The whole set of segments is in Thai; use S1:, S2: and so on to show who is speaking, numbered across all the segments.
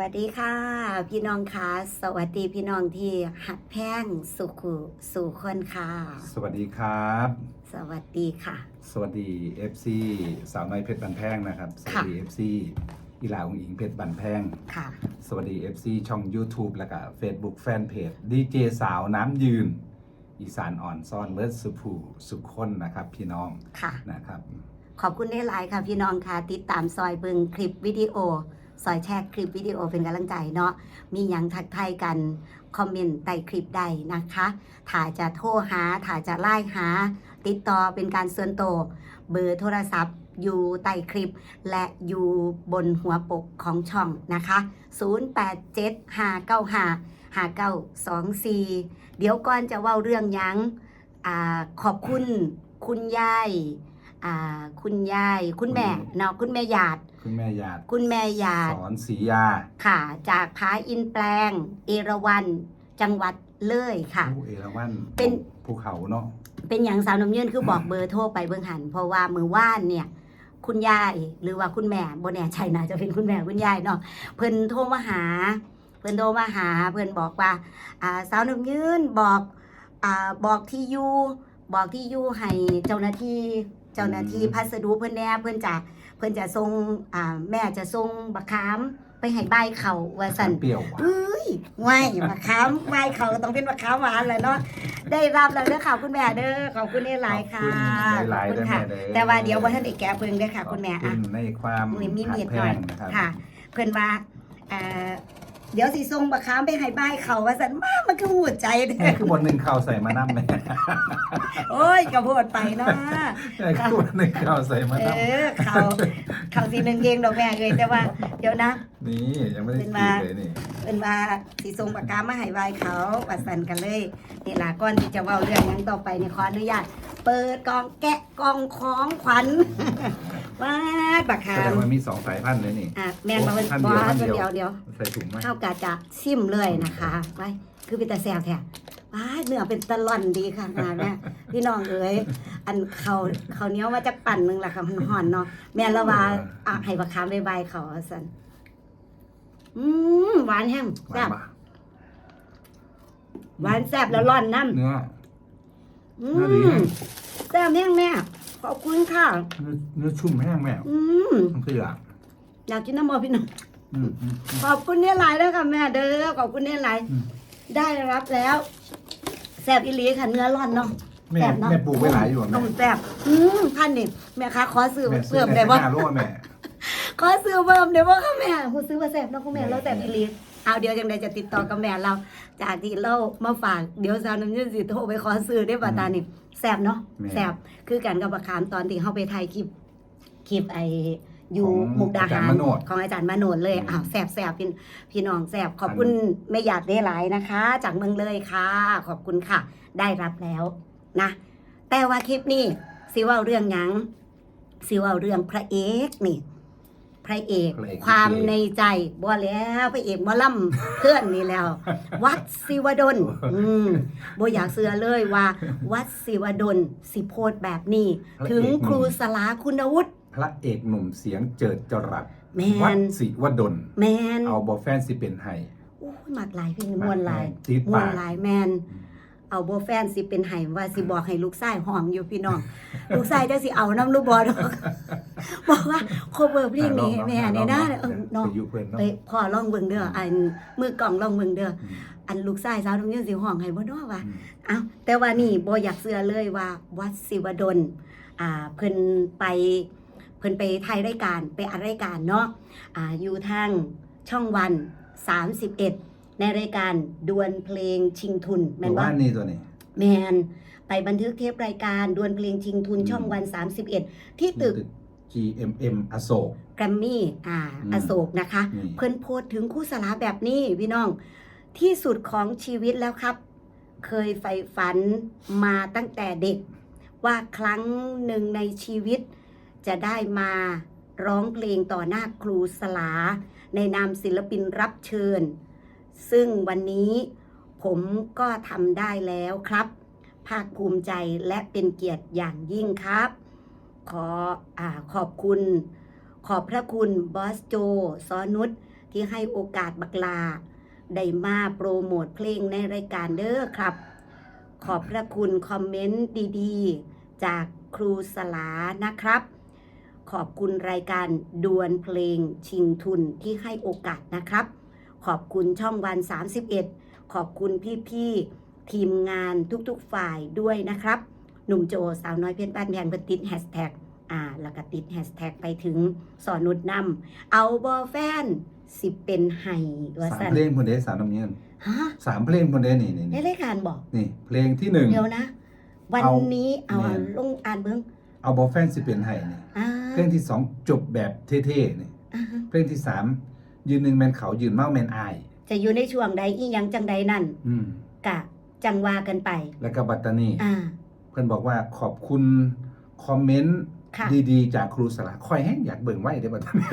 S1: วัสดีค่ะ พี่น้องคะสวัสดีพี่น้องที่หักแพงสุขุสู่คนค่ะ
S2: สวัสดีครับ
S1: สวัสดีค่ะ
S2: สวัสดี FC สาวน้อยเพชรบันแพงนะครับ สวัสดี FC อีหลาของอิงเพชรบันแพง
S1: ค่ะ
S2: สวัสดี FC ช่อง YouTube แล้วก็ Facebook Fanpage ดีเจสาวน้ำยืน อีสานอ่อนซ่อนเลิศสุภูสุขคนนะครับพี่น้อง
S1: ค่ะ
S2: นะครับ
S1: ขอบคุณได้หลายค่ะพี่น้องค่ะติดตามซอยเบิงคลิปวิดีโอ ซอยแชร์คลิปวิดีโอเป็นกำลังใจเนาะมีหยังทักทายกันคอมเมนต์ใต้คลิปใดนะคะถ้าจะโทรหาถ้าจะไล่หา ติดต่อเป็นการส่วนตัวเบอร์โทรศัพท์อยู่ใต้คลิป และอยู่บนหัวปกของช่องนะคะ 0875955924 เดี๋ยวก่อนจะเว้าเรื่องยังอขอบคุณคุณยาย คุณยายคุณแม่เนาะคุณแม่หยาด
S2: คุณแม่หยาด
S1: คุณแม่หยาด
S2: สอนศรียา
S1: ค่ะ จากผาอินแปลง เอราวันจังหวัดเลยค่ะ
S2: ผู้เอราวัน
S1: เป็น
S2: ภูเขาเนาะ
S1: เป็นอย่างสาวน้ำเยื่นคือบอกเบอร์โทรไปเบื้องหัน เพราะว่ามือว่านเนี่ยคุณยายหรือว่าคุณแม่บนแน่ใจนะจะเป็นคุณแม่คุณยายเนาะเพิ่นโทรมาหา เพิ่นโทรมาหา เพิ่นบอกว่าอ่าสาวน้ำยื่นบอกอ่าบอกที่อยู่บอกที่อยู่ให้เจ้าหน้าที่ เจ้าหน้าที่พัสดุเพิ่นแน่เพิ่นจะเพิ่นจะส่งอ่าแม่จะส่งบักขามไปให้ใบายเขาว่าสัน
S2: เปรี้ยวหวาน
S1: เอ้ยไม่มะขามไม่เขาต้องเป็นมะขามหวานเลยเนาะได้รับแล้วเด้อค่ะคุณแม่เด้อขอบคุณนี่หลายค่ะ
S2: ขอบคุณหลายๆ
S1: ขอบคุณ
S2: ด้วย
S1: ค่ะ
S2: แม่เด้อ
S1: แต่ว่าเดี๋ยวว่าท่านเอกแกะเพิ่งเด้อค่ะ คุณแม่
S2: ขอ
S1: อะ
S2: บคุณในความ
S1: มีมีมีด
S2: แพ
S1: หน่อย
S2: งนะครับ
S1: ค่ะ เพิ่นว่าเอ่อ เดี๋ยวสิส่งมะขามไปให้บ้ายเขาว่าสันมามันก็หูใจเด้
S2: แม่
S1: อ
S2: คือบทหนึ่งข่าวใส่มาน้ำเลย
S1: โอ้ยกระโพดไปเนาะ
S2: แม่คือบทหนึ่งข่าวใส่มา
S1: เอ
S2: น้ำ
S1: อเขาเขาสีหนึ่งเองดอกแม่เลยแต่ว่า เดี๋ยวนะ
S2: นี่ยังไม่ได้
S1: เป็น
S2: กิ
S1: มา
S2: นเลยนี่
S1: เป็นว่าสีทรงปากกามาให้ไว้เขาปัดสันกันเลยนี่ล่ะก่อนที่จะเว้าเรื่องหยังต่อไปนี่ขออนุญาตเปิดกล่องแกะกล่องของขวัญ ว้าดบักขา
S2: แสด
S1: ม
S2: งว่ามีสองสายพันธุ์เลยนี่
S1: อะแม่นบ่เป็น
S2: ท่าน
S1: บ่
S2: เดียวท่าน
S1: เดี๋
S2: เดี
S1: ย
S2: ยวว
S1: เดี๋ยว
S2: ใส่ถุงไหม
S1: เข้ากาจะชิมเลยนะคะไว้คือเป็นตาแซ่บแท้ว้าดเนื้อเป็นตะล่อนดีค่ะงานแม่พี่น้องเอ๋ยอันเขาเขาวเหนี้ยวมาจากปั่นหนึงล่ะค่ะมันห่อนเนาะแม่นละว่าอะให้บักขามใบๆเขาว่าซั่นอืมหวานแฮม
S2: หวา
S1: แซ่
S2: น
S1: บ
S2: ปะ
S1: หวานแซ่บแล้วร้อนน้ำ
S2: เนื้อ
S1: อื
S2: เนื้อดี
S1: มแซ่บแม่งแม่ ขอบคุณค่ะ
S2: เนื้อเนื้อชุ่มแห้งแม่
S1: อืม
S2: มันคืออะ
S1: อยากกินน้ำมันพี่น้อง
S2: อืมอืมอืม
S1: ขอบคุณเนี่ยหลายด้วยค่ะแม่เด้อขอบคุณเนี่ยหลาย
S2: อืม
S1: ได้รับแล้วแซ่บอีหลีค่ะเนื้อร้อนเนาะ
S2: แม่
S1: แซ่บเนาะ
S2: แม่ปลูกไว้หลายอยู่อะ
S1: ต้
S2: แม่
S1: มแซ่บอืมพันนี่แม่คะขอซื้อ
S2: แม่ซื้
S1: เพิ่
S2: อ
S1: ม
S2: ใน
S1: ได้
S2: ตะ
S1: บ่
S2: กร้าโลกแม่
S1: ขอซื้อเพิ่มได้บ่ค่ะแม่หูซื้อว่าแซ่บเนาะคุณแม่
S2: แม่
S1: เราแซ่บอีหลีเอาเดี๋ยวจังไดจะติดต่อกับแม่เราจากที่เรามาฝากเดี๋ยวสาวน้ำยืนสิโทรไปขอซื้อได้บ่ตานี่ แซ่บเนาะ
S2: แม่
S1: แซ่บคือกันกับบักขามตอนที่เฮาไปถ่ายคลิปคลิปไออยู่
S2: ของ
S1: มุกดา
S2: อาจาร
S1: หาร
S2: ย์มโนด
S1: ของอาจารย์มโนดเลย
S2: อืม
S1: อ้าวแซ่บแซ่บพี่พี่น้องแซ่บขอบคุณแม่หยาดได้หลายนะคะ จากเมืองเลยค่ะ ขอบคุณค่ะ ได้รับแล้วนะ แต่ว่าคลิปนี้สิเว่าเรื่องหยังสิเว่าเรื่องพระเอกนี่ พระเอก
S2: พระเอก
S1: ความ
S2: ลิเก
S1: ในใจบ่แล้วพระเอกหมอลำเพื่อนนี่แล้ว วัดศิวดลอืมบ่อยากเสือเลยว่า วัดศิวดลสิโพดแบบนี้ถึงครูสลาคุณวุฒิ
S2: พระเอกหนุ่มเสียงเจิดจรัส
S1: แม
S2: วัด
S1: น
S2: ศิวดล
S1: แมน
S2: เอาบอแฟนสิเป็นไห้
S1: โอ้ยหมักหลายพี่มวนหลาย
S2: ติด
S1: มว
S2: ปานก
S1: หลายแมน เอาโบแฟนสิเป็นไห้ว่าสิบอกให้ลูกชายหอมอยู่พี่น้อง ลูกชายจะสิเอาน้ำลูกบอดอกบอกว่าโคเวอร์เพลงนี้ให้แม่เนี่ยนะเออเนาะ
S2: ไปอยู่เพื่อนเนาะ
S1: ไปพ่อลองเบิ่งเด้ออันมือกล่องลองเบิ่งเด้อ
S2: อืม
S1: อันลูกชายสาวน้องยืนสิห้องให้บ่เนาะว่า
S2: อืม
S1: เอ้าแต่ว่านี่บ่อยากเชื่อเลยว่าวัดศิวดลอ่าเพิ่นไปเพิ่นไปถ่ายรายการไปอัดรายการเนาะอ่าอยู่ทางช่องวัน 31 ในรายการดวลเพลงชิงทุนแม่นบ่
S2: ว่านี่ตัวนี้
S1: แมนไปบันทึกเทปรายการดวลเพลงชิงทุน
S2: อืม
S1: ช่องวัน 31 ที่ตึก
S2: GMM อโศก
S1: แกรมมี่อ่า
S2: อืม
S1: อโศกนะคะ
S2: นี่
S1: เพิ่นโพสต์ถึงคู่สลาแบบนี้พี่น้อง ที่สุดของชีวิตแล้วครับ เคยใฝ่ฝันมาตั้งแต่เด็ก ว่าครั้งหนึ่งในชีวิต จะได้มาร้องเพลงต่อหน้าครูสลา ในนามศิลปินรับเชิญ ซึ่งวันนี้ผมก็ทำได้แล้วครับ ภาคภูมิใจและเป็นเกียรติอย่างยิ่งครับ ขออขอบคุณ ขอบพระคุณบอสโจซอนุชที่ให้โอกาสบักลา ได้มาโปรโมทเพลงในรายการเด้อครับ ขอบพระคุณคอมเมนต์ดีๆ จากครูสลานะครับ ขอบคุณรายการดวลเพลงชิงทุนที่ให้โอกาสนะครับ ขอบคุณช่องวัน 31 ขอบคุณพี่ๆทีมงานทุกๆฝ่ายด้วยนะครับ หนุ่มโจสาวน้อยเพชรบ้านแพงเพิ่นติดแฮชแท็กอ่าแล้วก็ติดแฮชแท็กไปถึงสอนนุดนำเอาบอแฟนสิเป็นไห้ว่า
S2: สาม
S1: สัน
S2: เพลงคนเด้สาวน้ำเงิน
S1: ฮะ
S2: สามเพลงคนเด้นี่นี่
S1: ใน
S2: นี่
S1: รายการบอก
S2: นี่ เพลงที่หนึ่ง
S1: เดี๋ยวนะ วัน
S2: เอา
S1: นี้เอา
S2: แม่น
S1: ลงอ่านเบิ้ง
S2: เอาบอแฟนสิเป็นไห้นี่
S1: อ่า
S2: เพลงที่สองจบแบบเท่ๆนี่
S1: อ่าฮะ
S2: เพลงที่สาม ยืนหนึ่งแมนเขายืนเมาแมนอาย
S1: จะอยู่ในช่วงใดอีหยังจังใดนั่น
S2: อืม
S1: กะจังว่ากันไป
S2: แล้วก็บัตตานี
S1: อ่า
S2: เพื่อนบอกว่าขอบคุณคอมเมนต์
S1: ค่ะ
S2: ดีๆ จากครูสลาคอยแห้งอยากเบิ่งไว้ได้บัตตานี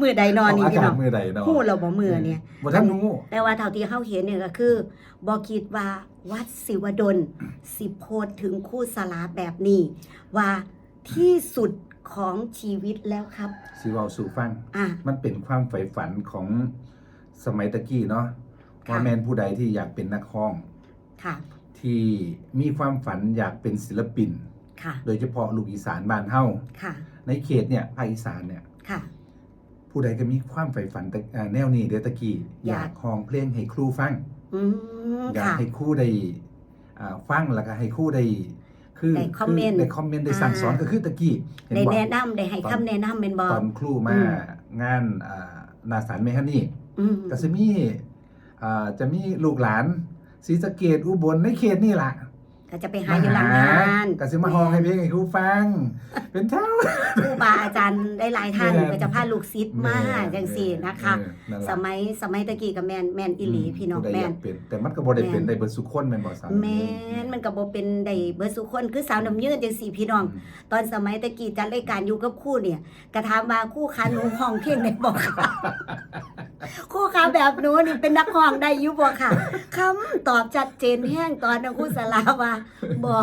S1: มือใดนอนนี่
S2: อา
S1: พี่
S2: กา
S1: น้
S2: ศ
S1: อง
S2: มือใดเนาะ
S1: หูเราบ่มือเนี่ย
S2: บ่ท่านรู้
S1: แต่ว่าเท่าที่เฮาเห็นเนี่ยก็คือบ่คิดว่าวัดศิวดลสิโพดถึงคู่สลาแบบนี้ ว่าที่สุด ของชีวิตแล้วครับ
S2: สิเว้าสู่ฟัง
S1: อะ
S2: มันเป็นความใฝ่ฝันของสมัยตะกี้เนาะ
S1: ค่ะ
S2: ว่าแมนผู้ใดที่อยากเป็นนักร้อง
S1: ค่ะ
S2: ที่มีความฝันอยากเป็นศิลปิน
S1: ค่ะ
S2: โดยเฉพาะลูกอีสานบ้านเฮา
S1: ค่ะ
S2: ในเขตเนี่ยภาคอีสานเนี่ย
S1: ค่ะ
S2: ผู้ใดก็มีความใฝ่ฝันแต่อ่าแนวนี้เดี๋ยวตะกี้อย
S1: อายา
S2: ก กห้องเพลงให้ครูฟัง
S1: อืม
S2: อยาก
S1: ค่ะ
S2: ให้ครูได้อ่าฟังแล้วก็ให้ครูได้ คือ
S1: ได้คอมเมนต์
S2: ได้คอมเมนต์ได้สั่งสอน
S1: อ่า
S2: ก็คือตะกี้เห็น
S1: ได้
S2: บ่
S1: แนะนำได้ให้คำแนะนำเป็นบ่
S2: ตอนครูมา
S1: อืม
S2: งานอ่านาสารเมฮันนี่
S1: อืม
S2: ก็จะมีอ่าจะมีลูกหลานศรีสะเกดอุบลในเขตนี่ล่ะ
S1: ก็จะไปหาอยู่หลังงาน
S2: ก็สิมาห้องให้เพลงให้ครูฟัง เป็นเท่า
S1: ครูบาอาจารย์ได้หลายท่าน
S2: แม่น
S1: ก็จะพาลูกศิษย์มาจังซี่นะคะ
S2: เออนั่น
S1: ส
S2: ล่ะ
S1: มัยสมัยตะกี้กับแมนแมนอิหลีพี่น้อง
S2: ผู้ใด
S1: แม
S2: อนยากเป็นแต่มันก็บ่ได้เป็นได้เบิดสุคนแม่นบ่สาว
S1: แมนมันก็บ่เป็นได้เบิดสุคนคือสาวน้ำยืนจังซี่พี่น้อง ตอนสมัยตะกี้จัดรายการอยู่กับครู่เนี่ยก็ถามว่าครู่คะหนูห้องเพลงได้บ่ค่ะ ครู่คะแบบหนูนี่เป็นนักห้องได้อยู่บ่ค่ะคำตอบชัดเจนแห้งตอนนั้นครู่สลาว่าบ่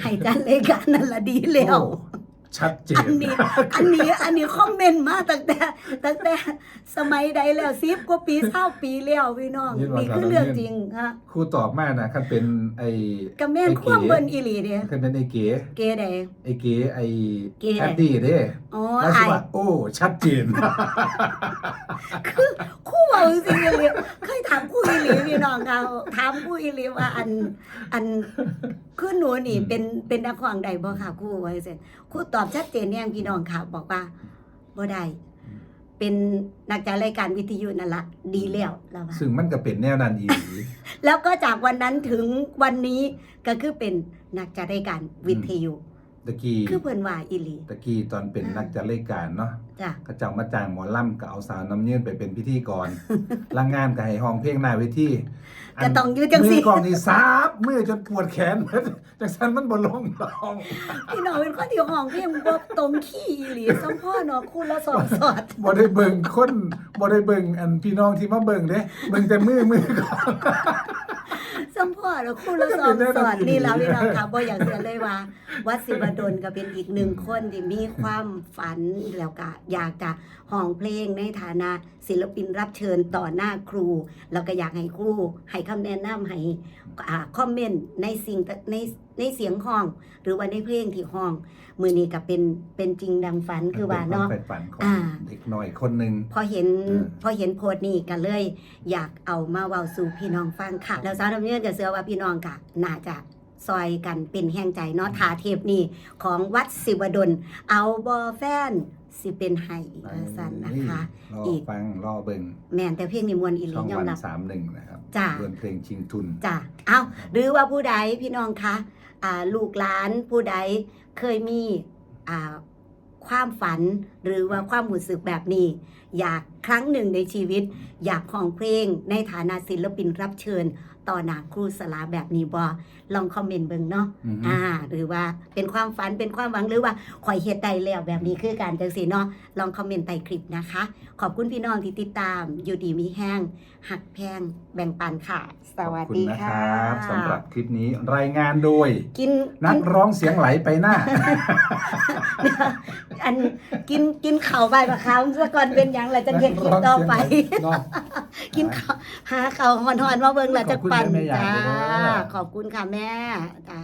S1: ให้จันเลยกันนั่นละดีแล้ว
S2: โอ้ ชัดเจ
S1: อั
S2: น
S1: นนี้ อันนี้ อันนี้คอมเมนต์มาตั้งแต่ตั้งแต่สมัยใดแล้วสิบกว่าปีเท่าปีแล้วพี่น้อง
S2: นี่ว่า
S1: นี่คือ
S2: เรา
S1: เรื่อง
S2: เนี่ย
S1: จริงฮะ
S2: ครูตอบมานะคันเป็นไอ้
S1: กับแม่น
S2: ไอ้เก๋
S1: ความเบิ่นอีหลีเด้
S2: คันเป็นไอ้เก๋
S1: เกเด้
S2: ไอ้เก๋ไอ้
S1: เก๋
S2: แอดดี้เด้
S1: อ๋อ
S2: แล้วสิ
S1: อาย
S2: ว่าโอ้ ชัดเจน
S1: คือคู่เว้าจริงๆเลยเคยถามคู่อีหลีพี่น้องเขาถามคู่อีหลีว่าอันอันคือหนูนี่
S2: อืม
S1: เป็นเป็นนักร้องใดบ่ค่ะคู่ว่าซั่นคู่ตอบชัดเจนแน่พี่น้องค่ะ บอกว่าบ่ได้เป็นนักจัดรายการวิทยุนั่นละดีแล้วแล้วว่า
S2: ซึ่งมันก็เป็นแนวนั้นอีหลี
S1: แล้วก็จากวันนั้นถึงวันนี้ก็คือเป็นนักจัดรายการวิทยุ
S2: ตะกี้
S1: คือเพิ่นว่าอีหลี
S2: ตะกี้ตอนเป็น
S1: อ่านั
S2: นักจัดรายการเนาะ
S1: จ้ะ
S2: ก็เจ้ามาจ้างหมอลำก็เอาสาวน้ำเยืนไปเป็นพิธีกรลางงานก็ให้ห้องเพลงหน้าเวที
S1: ก็ต้องอยู่จัง
S2: มื
S1: ซี่
S2: อกองนี่ซับมือจนปวดแขนจังสันมันบ่ลงลอง
S1: พี่น้องเป็นคนที่ห้องเพลงบ่ตรงขี้อีหลีสมพ่อเนาะคู่ละสองสอด
S2: บ่ได้เบิ่งคนบ่ได้เบิ่งอันพี่น้องที่มาเบิ่งเด้เบิ่งแต่มือมือก่อ น
S1: สมพ่อเนาะคู่ละสองสอดนี่ล่ะพี่น้องค่ะบ่อยากเชื่อเลยว่า วัดศิวดลก็เป็นอีกหนึ่งคนที่มีความฝันแล้วก็อยากจะห้องเพลงในฐานะศิลปินรับเชิญต่อหน้าครู แล้วก็อยากให้ครูให้คำแนะนำให้อ่าคอมเมนต์ในสิ่งในในเสียงห้อง หรือว่าในเพลงที่ห้อง มือนี้ก็เป็นเป็นจริงดังฝันคือว่าเนาะ
S2: ป็ควมใฝ่ฝันของ
S1: อ่า
S2: เด็กน้อยคนหนึง
S1: พอเห็น
S2: อืม
S1: พอเห็นโพสต์นี่ก็เลย อยากเอามาเว้าสู่พี่น้องฟังค่ะ แล้วสาวน้ำเยื่อจะเชื่อว่าพี่น้องค่ะน่าจะซอยกันเป็นแห่งใจเนาะทาเทปนี่ของวัดศิวดลเอาบอแฟนสิเป็นไห้ว่าสันนะคะ
S2: รอ
S1: อีก
S2: ฟังรอเบิ่ง
S1: แม่นแต่เพลงนี้มวนอีหลี
S2: ช่อง
S1: ยอ
S2: วั
S1: ม
S2: น
S1: รับ
S2: สามหนึ่งนะครับ
S1: จ้า
S2: เรื่องเพลงชิงทุน
S1: จ้ะเอาหรือว่าผู้ใดพี่น้องคะอ่า ลูกหลานผู้ใดเคยมีความฝันหรือว่าความรู้สึกแบบนี้ อยากครั้งหนึ่งในชีวิต อยากของเพลงในฐานะศิลปินรับเชิญ ต่อหน้าครูสลาแบบนี้บ่ลองคอมเมนต์เบิ่งเนาะ
S2: อือฮึ
S1: อ่า หรือว่าเป็นความฝันเป็นความหวังหรือว่าข่อยเฮ็ดได้แล้วแบบนี้คือการจังซี่เนาะลองคอมเมนต์ใต้คลิปนะคะ ขอบคุณพี่น้องที่ติดตามอยู่ดีมีแห้งหักแพงแบ่งปันค่ะ สวัส
S2: ขอบคุณ
S1: ดี
S2: นะค
S1: ค่ะ
S2: รับสำหรับคลิปนี้รายงานโดย
S1: กิน
S2: นักร้องเสียงไหลไปหน้า
S1: อันกินกินข้าวใบมะขามซะก่อนเป็นหยังล่ะจะเฮ็ดคลิปต่อไป
S2: เนาะ
S1: กินข้าวหาข้าวหอนๆมาเบิ่งล่ะจะปั่น
S2: ขอบคุณแม่ๆ
S1: จ้า
S2: เด้อ
S1: ขอบคุณค่ะแม่จ้า